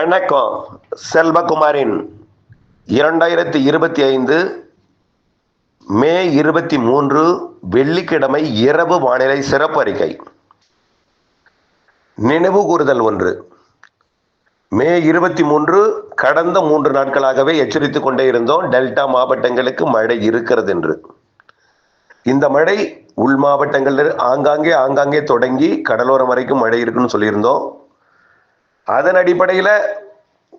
வணக்கம் செல்வகுமாரின் இரண்டாயிரத்தி இருபத்தி ஐந்து மே இருபத்தி மூன்று வெள்ளிக்கிழமை இரவு வானிலை சிறப்பு அறிக்கை. நினைவு கூறுதல் ஒன்று. மே இருபத்தி மூன்று கடந்த மூன்று நாட்களாகவே எச்சரித்துக் கொண்டே இருந்தோம் டெல்டா மாவட்டங்களுக்கு மழை இருக்கிறது என்று இந்த மழை உள் மாவட்டங்களில் ஆங்காங்கே ஆங்காங்கே தொடங்கி கடலோரம் வரைக்கும் மழை இருக்குன்னு சொல்லியிருந்தோம். அதன் அடிப்படையில்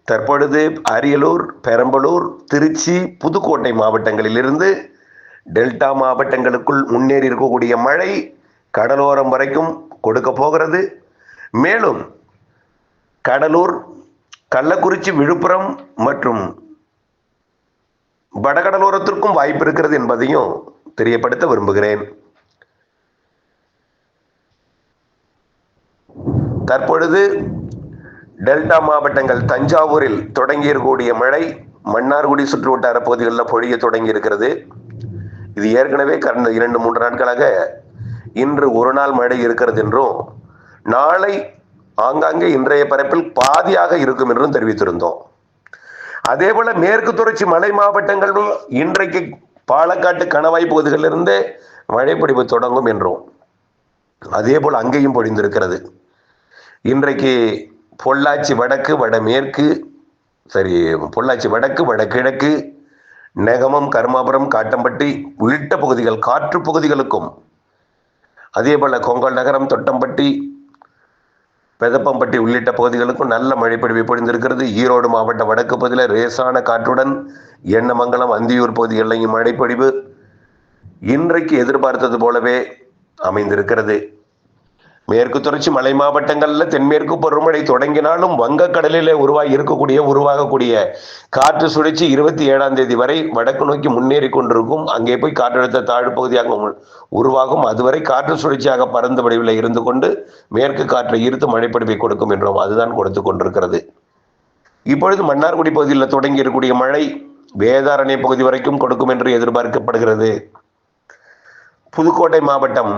தற்பொழுது அரியலூர் பெரம்பலூர் திருச்சி புதுக்கோட்டை மாவட்டங்களிலிருந்து டெல்டா மாவட்டங்களுக்குள் முன்னேறி இருக்கக்கூடிய மழை கடலோரம் வரைக்கும் கொடுக்க போகிறது. மேலும் கடலூர் கள்ளக்குறிச்சி விழுப்புரம் மற்றும் வடகடலோரத்திற்கும் வாய்ப்பு இருக்கிறது என்பதையும் தெரியப்படுத்த விரும்புகிறேன். தற்பொழுது டெல்டா மாவட்டங்கள் தஞ்சாவூரில் தொடங்கியிருக்கக்கூடிய மழை மன்னார்குடி சுற்றுவட்டார பகுதிகளில் பொழிய தொடங்கி இருக்கிறது இது ஏற்கனவே கடந்த இரண்டு மூன்று நாட்களாக இன்று ஒரு நாள் மழை இருக்கிறது என்றும் நாளை ஆங்காங்கே இன்றைய பரப்பில் பாதியாக இருக்கும் என்றும் தெரிவித்திருந்தோம். அதே போல மேற்கு தொடர்ச்சி மலை மாவட்டங்களும் இன்றைக்கு பாலக்காட்டு கணவாய் பகுதிகளிலிருந்தே மழை தொடங்கும் என்றும் அதே போல் அங்கேயும் பொழிந்திருக்கிறது. இன்றைக்கு பொள்ளாச்சி வடக்கு வடமேற்கு சரி பொள்ளாச்சி வடக்கு வடகிழக்கு நெகமம் கருமாபுரம் காட்டம்பட்டி உள்ளிட்ட பகுதிகள் காற்று பகுதிகளுக்கும். அதே போல் கொங்கல் நகரம் தொட்டம்பட்டி பெதப்பம்பட்டி உள்ளிட்ட பகுதிகளுக்கும் நல்ல மழைப்பொழிவு பொழிந்திருக்கிறது. ஈரோடு மாவட்ட வடக்கு பகுதியில் லேசான காற்றுடன் எண்ணமங்கலம் அந்தியூர் பகுதிகளிலையும் மழைப்பொழிவு இன்றைக்கு எதிர்பார்த்தது போலவே அமைந்திருக்கிறது. மேற்கு தொடர்ச்சி மலை மாவட்டங்களில் தென்மேற்கு பருவமழை தொடங்கினாலும் வங்கக்கடலிலே உருவாகி இருக்கக்கூடிய உருவாகக்கூடிய காற்று சுழற்சி இருபத்தி ஏழாம் தேதி வரை வடக்கு நோக்கி முன்னேறி கொண்டிருக்கும். அங்கே போய் காற்றழுத்த தாழ்வு பகுதியாக உருவாகும். அதுவரை காற்று சுழற்சியாக பறந்த வடிவில் இருந்து கொண்டு மேற்கு காற்றை ஈர்த்து மழைப்பிடிப்பை கொடுக்கும் என்றோம் அதுதான் கொடுத்து கொண்டிருக்கிறது. இப்பொழுது மன்னார்குடி பகுதியில் தொடங்கி இருக்கக்கூடிய மழை வேதாரண்ய பகுதி வரைக்கும் கொடுக்கும் என்று எதிர்பார்க்கப்படுகிறது. புதுக்கோட்டை மாவட்டம்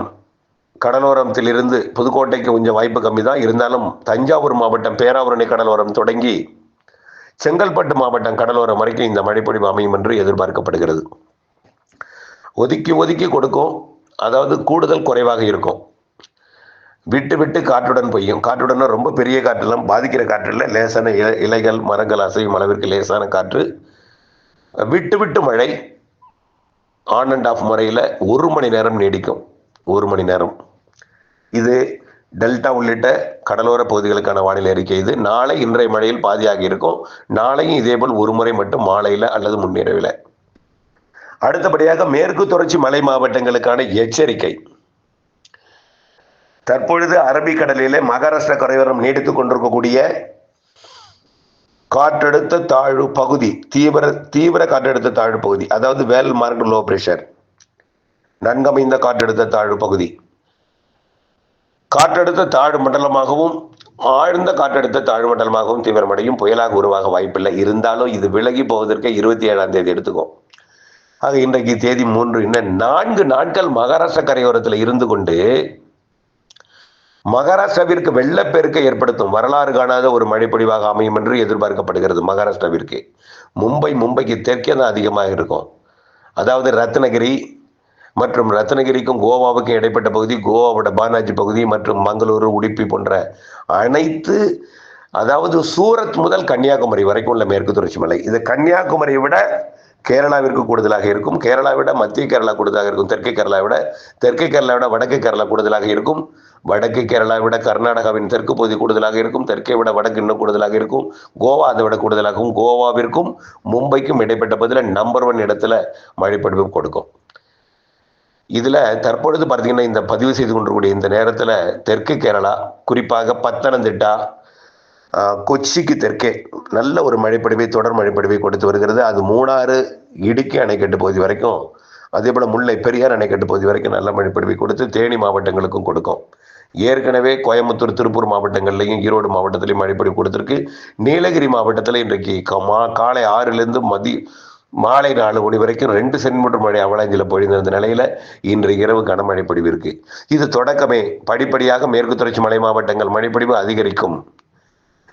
கடலோரத்திலிருந்து புதுக்கோட்டைக்கு கொஞ்சம் வாய்ப்பு கம்மி தான் இருந்தாலும் தஞ்சாவூர் மாவட்டம் பேராவூரணி கடலோரம் தொடங்கி செங்கல்பட்டு மாவட்டம் கடலோரம் வரைக்கும் இந்த மழைப்பொழிவு அமையும் என்று எதிர்பார்க்கப்படுகிறது. ஒதுக்கி ஒதுக்கி கொடுக்கும். அதாவது கூடுதல் குறைவாக இருக்கும். விட்டு விட்டு காற்றுடன் பெய்யும். காற்றுடன் ரொம்ப பெரிய காற்றெல்லாம் பாதிக்கிற காற்றில் லேசான இலை இலைகள் மரங்கள் அசையும் அளவிற்கு லேசான காற்று. விட்டு விட்டு மழை. ஆன் அண்ட் ஆஃப் முறையில் ஒரு மணி நேரம் நீடிக்கும். ஒரு மணி நேரம். இது டெல்டா உள்ளிட்ட கடலோர பகுதிகளுக்கான வானிலை அறிக்கை. இது நாளை இன்றைய மழையில் பாதியாக இருக்கும். நாளையும் இதேபோல் ஒரு முறை மட்டும் மாலையில் அல்லது முன்னிரவில். அடுத்தபடியாக மேற்கு தொடர்ச்சி மலை மாவட்டங்களுக்கான எச்சரிக்கை. தற்பொழுது அரபிக்கடலிலே மகாராஷ்டிரா கரையோரம் நீடித்துக் கொண்டிருக்கக்கூடிய காற்றழுத்த தாழ்வு பகுதி தீவிர தீவிர காற்றழுத்த தாழ்வு பகுதி அதாவது வேல் மார்க் லோ பிரஷர் நன்கமைந்த காற்றழுத்த தாழ்வு பகுதி காற்றழுத்த தாழ்வு மண்டலமாகவும் ஆழ்ந்த காற்றழுத்த தாழ்வு மண்டலமாகவும் தீவிரமடையும் புயலாக உருவாக வாய்ப்பில்லை. இருந்தாலும் இது விலகி போவதற்கு இருபத்தி ஏழாம் தேதி எடுத்துக்கும் ஆக இன்றைக்கு தேதி மூன்று இன்னும் நான்கு நாட்கள் மகாராஷ்டிர கரையோரத்தில் இருந்து கொண்டு மகாராஷ்டிராவிற்கு வெள்ளப்பெருக்கை ஏற்படுத்தும் வரலாறு காணாத ஒரு மழைப்பொழிவாக அமையும் என்று எதிர்பார்க்கப்படுகிறது மகாராஷ்டிராவிற்கு. மும்பை மும்பைக்கு தெற்கே தான் அதிகமாக இருக்கும். அதாவது ரத்னகிரி மற்றும் ரத்னகிரிக்கும் கோவாவுக்கும் இடைப்பட்ட பகுதி கோவாவோட பானாஜி பகுதி மற்றும் மங்களூரு உடுப்பி போன்ற அனைத்து அதாவது சூரத் முதல் கன்னியாகுமரி வரைக்கும் உள்ள மேற்கு தொடர்ச்சி மலை. இது கன்னியாகுமரியை விட கேரளாவிற்கு கூடுதலாக இருக்கும். கேரளாவை விட மத்திய கேரளா கூடுதலாக இருக்கும். தெற்கு கேரளா விட தெற்கு கேரளா விட வடக்கு கேரளா கூடுதலாக இருக்கும். வடக்கு கேரளா விட கர்நாடகாவின் தெற்கு பகுதி கூடுதலாக இருக்கும். தெற்கை விட வடக்கு இன்னும் கூடுதலாக இருக்கும். கோவா அதை விட கூடுதலாகவும் கோவாவிற்கும் மும்பைக்கும் இடைப்பட்ட பகுதியில் நம்பர் ஒன் இடத்துல மழைப்பொழிவு கொடுக்கும். இதில் தற்பொழுது பார்த்தீங்கன்னா இந்த பதிவு செய்து கொண்டிருக்கக்கூடிய இந்த நேரத்தில் தெற்கு கேரளா குறிப்பாக பத்தனந்திட்டா கொச்சிக்கு தெற்கே நல்ல ஒரு மழைப்படிவை தொடர் மழைப்படிவை கொடுத்து வருகிறது. அது மூணாறு இடுக்கி அணைக்கட்டு பகுதி வரைக்கும் அதே போல் முல்லை பெரியார் அணைக்கட்டு பகுதி வரைக்கும் நல்ல மழைப்படிவை கொடுத்து தேனி மாவட்டங்களுக்கும் கொடுக்கும். ஏற்கனவே கோயம்புத்தூர் திருப்பூர் மாவட்டங்கள்லையும் ஈரோடு மாவட்டத்திலையும் மழைப்பொழிவு கொடுத்துருக்கு. நீலகிரி மாவட்டத்தில் இன்றைக்கு க- மா- காலை ஆறுலேருந்து மதி மாலை நாலு மணி வரைக்கும் ரெண்டு சென்டிமீட்டர் மழை அவலாஞ்சில் பொழிந்திருந்த நிலையில இன்று இரவு கனமழை பொழிவு இருக்கு. இது தொடக்கமே. படிப்படியாக மேற்கு தொடர்ச்சி மலை மாவட்டங்கள் மழைப்பொழிவு அதிகரிக்கும்.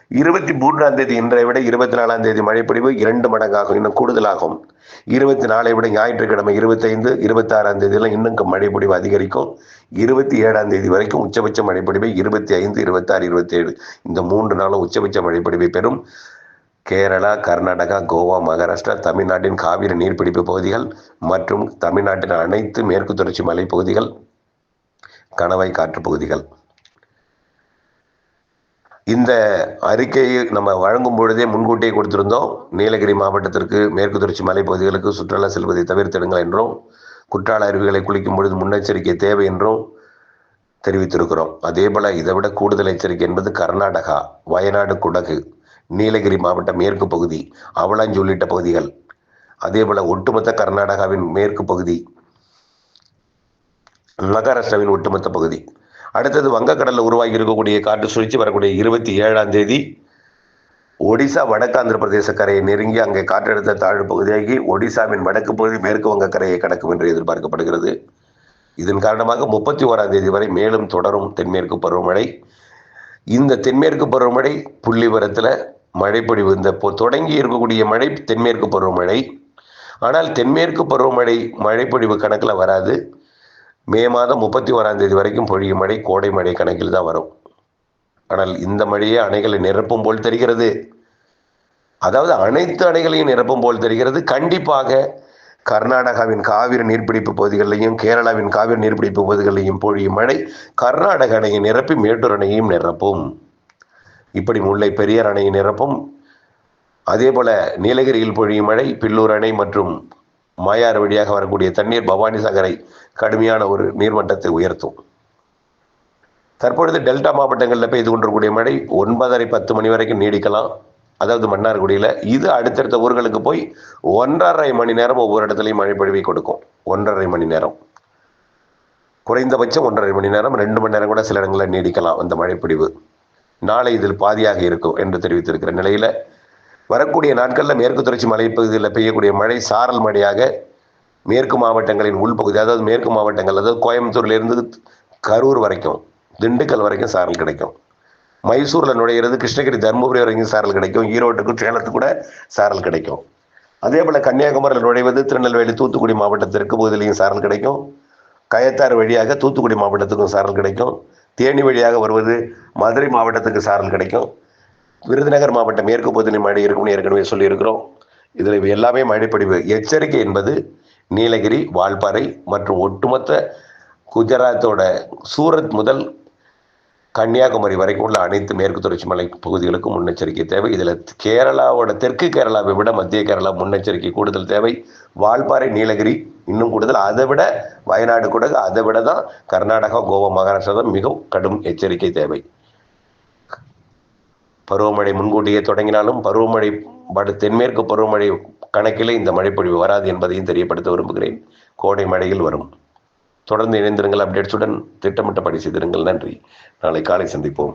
இருபத்தி மூன்றாம் தேதி இன்றை விட இருபத்தி நாலாம் தேதி மழைப்பொழிவு இரண்டு மடங்காகும் இன்னும் கூடுதலாகும். இருபத்தி நாலை விட ஞாயிற்றுக்கிழமை இருபத்தைந்து இருபத்தி ஆறாம் தேதியெல்லாம் இன்னும் மழைப்பொழிவு அதிகரிக்கும். இருபத்தி ஏழாம் தேதி வரைக்கும் உச்சபட்ச மழைப்பொழிவை இருபத்தி ஐந்து இருபத்தாறு இருபத்தேழு. இந்த மூன்று நாளும் உச்சபட்ச மழைப்பொழிவை பெறும். கேரளா கர்நாடகா கோவா மகாராஷ்டிரா தமிழ்நாட்டின் காவிரி நீர்பிடிப்பு பகுதிகள் மற்றும் தமிழ்நாட்டின் அனைத்து மேற்கு தொடர்ச்சி மலைப்பகுதிகள் கணவாய் காற்று பகுதிகள். இந்த அறிக்கையை நம்ம வழங்கும் பொழுதே முன்கூட்டியே கொடுத்திருந்தோம். நீலகிரி மாவட்டத்திற்கு மேற்கு தொடர்ச்சி மலைப்பகுதிகளுக்கு சுற்றுலா செல்வதை தவிர்த்திடுங்கள் என்றும் குற்றால அருவிகளை குளிக்கும் பொழுது முன்னெச்சரிக்கை தேவை என்றும் தெரிவித்திருக்கிறோம். அதே போல இதை விட கூடுதல் எச்சரிக்கை என்பது கர்நாடகா வயநாடு குடகு. நீலகிரி மாவட்ட மேற்கு பகுதி அவலாஞ்சி உள்ளிட்ட பகுதிகள். அதேபோல ஒட்டுமொத்த கர்நாடகாவின் மேற்கு பகுதி மகாராஷ்டிராவின் ஒட்டுமொத்த பகுதி. அடுத்தது வங்கக்கடலில் உருவாகி இருக்கக்கூடிய காற்று சுழற்சி வரக்கூடிய இருபத்தி ஏழாம் தேதி ஒடிசா வடக்கு ஆந்திர பிரதேச கரையை நெருங்கி அங்கே காற்றழுத்த தாழ்வு பகுதியாகி ஒடிசாவின் வடக்கு பகுதி மேற்கு வங்க கரையை கடக்கும் என்று எதிர்பார்க்கப்படுகிறது. இதன் காரணமாக முப்பத்தி ஓராம் தேதி வரை மேலும் தொடரும் தென்மேற்கு பருவமழை. இந்த தென்மேற்கு பருவமழை புள்ளிவரத்தில் மழைப்பொழிவு. இந்த தொடங்கி இருக்கக்கூடிய மழை தென்மேற்கு பருவமழை. ஆனால் தென்மேற்கு பருவமழை மழைப்பொழிவு கணக்கில் வராது. மே மாதம் முப்பத்தி ஓராம் தேதி வரைக்கும் பொழியும் மழை கோடை மழை கணக்கில் தான் வரும். ஆனால் இந்த மழையே அணைகளை நிரப்பும் போல் தெரிகிறது. அதாவது அனைத்து அணைகளையும் நிரப்பும் போல் தெரிகிறது. கண்டிப்பாக கர்நாடகாவின் காவிரி நீர்பிடிப்பு பகுதிகளிலையும் கேரளாவின் காவிரி நீர்பிடிப்பு பகுதிகளிலையும் பொழியும் மழை கர்நாடக அணையை நிரப்பி மேட்டூர் அணையையும் நிரப்பும். இப்படி முல்லை பெரியார் அணையை நிரப்பும். அதேபோல நீலகிரியில் பொழியும் மழை பில்லூர் அணை மற்றும் மாயாறு வழியாக வரக்கூடிய தண்ணீர் பவானி சாகரை கடுமையான ஒரு நீர்மட்டத்தை உயர்த்தும். தற்பொழுது டெல்டா மாவட்டங்களில் பெய்து கொண்டிருக்கக்கூடிய மழை ஒன்பதரை பத்து மணி வரைக்கும் நீடிக்கலாம். அதாவது மன்னார்குடியில் இது அடுத்தடுத்த ஊர்களுக்கு போய் ஒன்றரை மணி நேரம் ஒவ்வொரு இடத்துலையும் மழை பொழிவை கொடுக்கும். ஒன்றரை மணி நேரம். குறைந்தபட்சம் ஒன்றரை மணி நேரம் ரெண்டு மணி நேரம் கூட சில இடங்களில் நீடிக்கலாம் அந்த மழைப்பொழிவு. நாளை இதில் பாதியாக இருக்கும் என்று தெரிவித்திருக்கிற நிலையில் வரக்கூடிய நாட்களில் மேற்கு தொடர்ச்சி மலைப்பகுதியில் பெய்யக்கூடிய மழை சாரல் மழையாக மேற்கு மாவட்டங்களின் உள்பகுதி அதாவது மேற்கு மாவட்டங்கள் அதாவது கோயம்புத்தூர்லேருந்து கரூர் வரைக்கும் திண்டுக்கல் வரைக்கும் சாரல் கிடைக்கும். மைசூரில் நுழையிறது கிருஷ்ணகிரி தருமபுரி வரைக்கும் சாரல் கிடைக்கும். ஈரோட்டுக்கும் சேலத்துக்கு கூட சாரல் கிடைக்கும். அதே போல் கன்னியாகுமரியில் நுழைவது திருநெல்வேலி தூத்துக்குடி மாவட்டத்திற்கு பகுதியிலையும் சாரல் கிடைக்கும். கயத்தாறு வழியாக தூத்துக்குடி மாவட்டத்துக்கும் சாரல் கிடைக்கும். தேனி வழியாக வருவது மதுரை மாவட்டத்துக்கு சாரல் கிடைக்கும். விருதுநகர் மாவட்டம் மேற்கு பகுதியில் மழை இருக்கும்னு ஏற்கனவே சொல்லியிருக்கிறோம். இதில் எல்லாமே மழைப்படிவு எச்சரிக்கை என்பது நீலகிரி வால்பாறை மற்றும் ஒட்டுமொத்த குஜராத்தோட சூரத் முதல் கன்னியாகுமரி வரைக்கும் உள்ள அனைத்து மேற்கு தொடர்ச்சி மலை பகுதிகளுக்கும் முன்னெச்சரிக்கை தேவை. இதில் கேரளாவோட தெற்கு கேரளாவை விட மத்திய கேரளா முன்னெச்சரிக்கை கூடுதல் தேவை. வால்பாறை நீலகிரி இன்னும் கூடுதல். அதை விட வயநாடு கூட அதை விட தான் கர்நாடகா கோவா மகாராஷ்டிரா தான் மிகவும் கடும் எச்சரிக்கை தேவை. பருவமழை முன்கூட்டியே தொடங்கினாலும் பருவமழை வட தென்மேற்கு பருவமழை கணக்கிலே இந்த மழைப்பொழிவு வராது என்பதையும் தெரியப்படுத்த விரும்புகிறேன். கோடை மழையில் வரும். தொடர்ந்து இணைந்திருங்கள் அப்டேட்ஸுடன் திட்டமிட்டபடி செய்திருங்கள். நன்றி. நாளை காலை சந்திப்போம்.